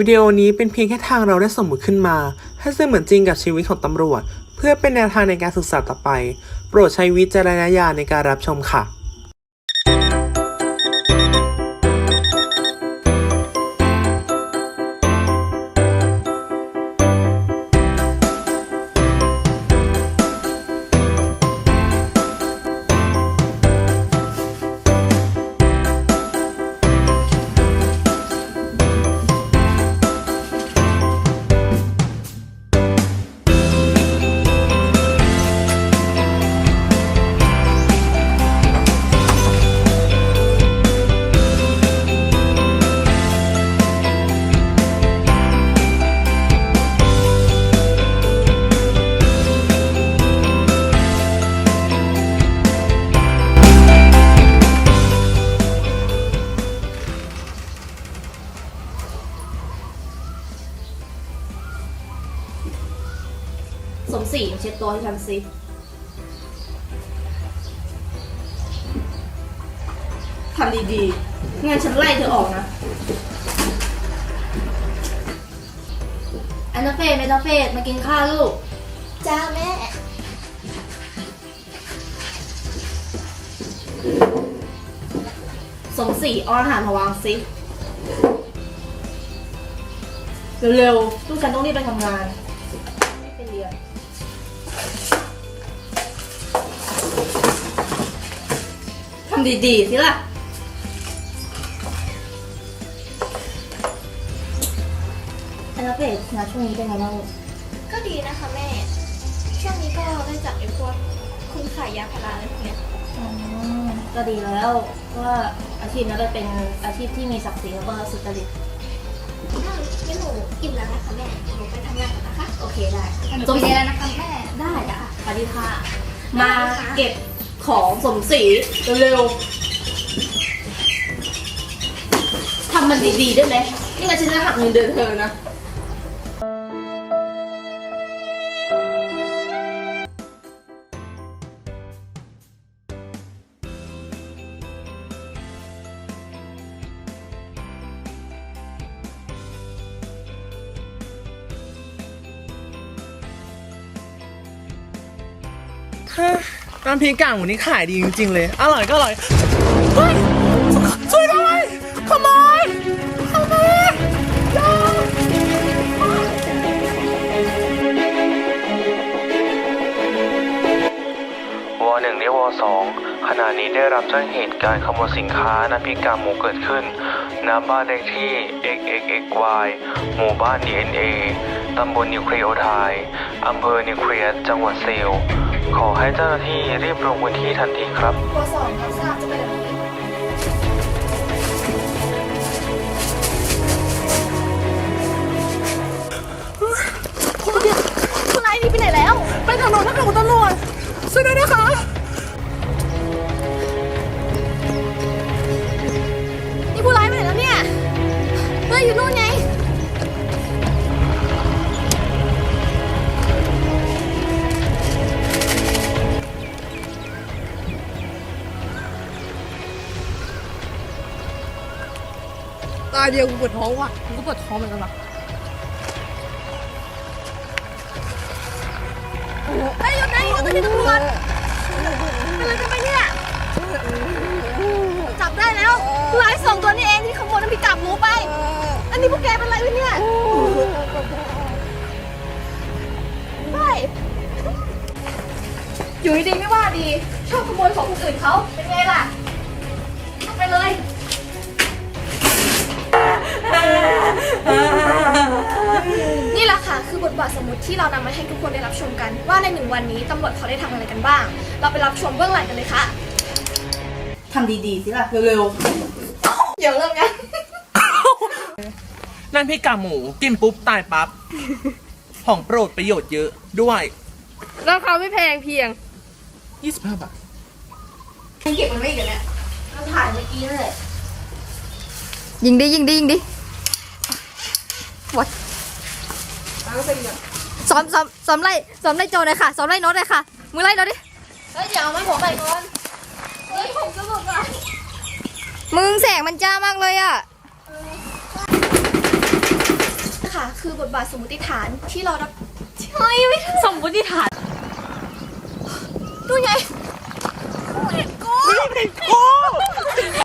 วิดีโอนี้เป็นเพียงแค่ทางเราได้สมมุติขึ้นมา ให้เสมือนจริงกับชีวิตของตำรวจ เพื่อเป็นแนวทางในการศึกษาต่อไป โปรดใช้วิจารณญาณในการรับชมค่ะ สมศรีเช็ดตัวให้ฉันสิทำดีๆงั้นฉันไล่เธอออกนะอันนาเฟสเมตาเฟสมากินข้าวลูก จ้าแม่ สมศรีเอาอาหารมาวางสิ เร็วๆลูกฉันต้องรีบไปทำงานรีบไปเรียน ทำดีๆสิล่ะอันนาเฟสนะช่วงนี้เป็นไงบ้างลูกก็ดีนะคะแม่ ช่วงนี้ก็ได้จากไอ้พวกคุณขายยาพาราอะไรพวกเนี้ยอืมก็ดีแล้วว่าอาชีพนั้นเป็นอาชีพที่มีศักดิ์ศรีแล้วก็สุจริต อืมงั้นหนูอิ่มแล้วนะคะแม่ หนูไปทำงานก่อนนะคะ โอเคได้หนูไปเรียนแล้วนะคะแม่ ได้จ้ะสวัสดีค่ะ มาเก็บของสมศรีเร็วๆทำมันดีๆได้ไหมนี่งั้นฉันจะหักเงินเดือนเธอนะ น้ำพริกกากหมูนี่ขายดีจริงๆเลย อร่อยก็อร่อยเฮ้ยช่วยด้วยขโมยขโมยอย่าวหนึ่งในวอสองขณะนี้ได้รับแจ้งเหตุการณ์ขโมยสินค้าน้ำพริกกากหมูเกิดขึ้นณบ้านเลขที่ xxxy หมู่บ้าน DNA ตำบลนิวเคลียร์ไทยอำเภอนิวเคลียร์จังหวัดเซลล์ ขอให้เจ้าหน้าที่รีบลงพื้นที่ทันทีครับตัวสองรับทราบจะไป เดียวกูปวดท้องว่ะกูก็ปวดท้องเหมือนกันว่ะเฮ้ยหยุดนะหยุดนะตำรวจเป็นอะไรกันไปเนี่ยจับได้แล้วผู้ร้ายสองตัวนี่เองที่ขโมยน้ำพริกกากหมูไป อันนี้พวกแกเป็นอะไรวะเนี่ยเฮ้ยอยู่ดีๆไม่ว่าดี ชอบขโมยของคนอื่นเขาเป็นไงล่ะเอาไปเลย ค่ะคือบทบาทสมมติที่เรานำมาให้ทุกคนได้รับชมกัน ว่าในหนึ่งวันนี้ตำรวจเขาได้ทำอะไรกันบ้าง เราไปรับชมเบื้องหลังกันเลยค่ะ ทำดีๆสิล่ะ เร็วเดี๋ยวเริ่มกันน้ำพริกกากหมูกินปุ๊บตายปั๊บ ของโปรดประโยชน์เยอะด้วย ราคาไม่แพงเพียง 25 บาทยังเก็บมันไว้อีกเหรอเนี่ยเราถ่ายเมื่อกี้นั่นแหละยิงดิยิงดิยิงดิวัด ซ้อมซ้อมซ้อมไล่ซ้อมไล่โจเลยค่ะซ้อมไล่น็อตเลยค่ะมือไล่เราดิเฮ้ยเดี๋ยวเอาไม้ผมไปก่อนเฮ้ยผมจะบอกก่อมึงแสงมันจ้ามากเลยอะค่ะคือบทบาทสมมติฐานที่เรารับเฮ้ยไม่สมมติฐานดูไงกูเห็นกู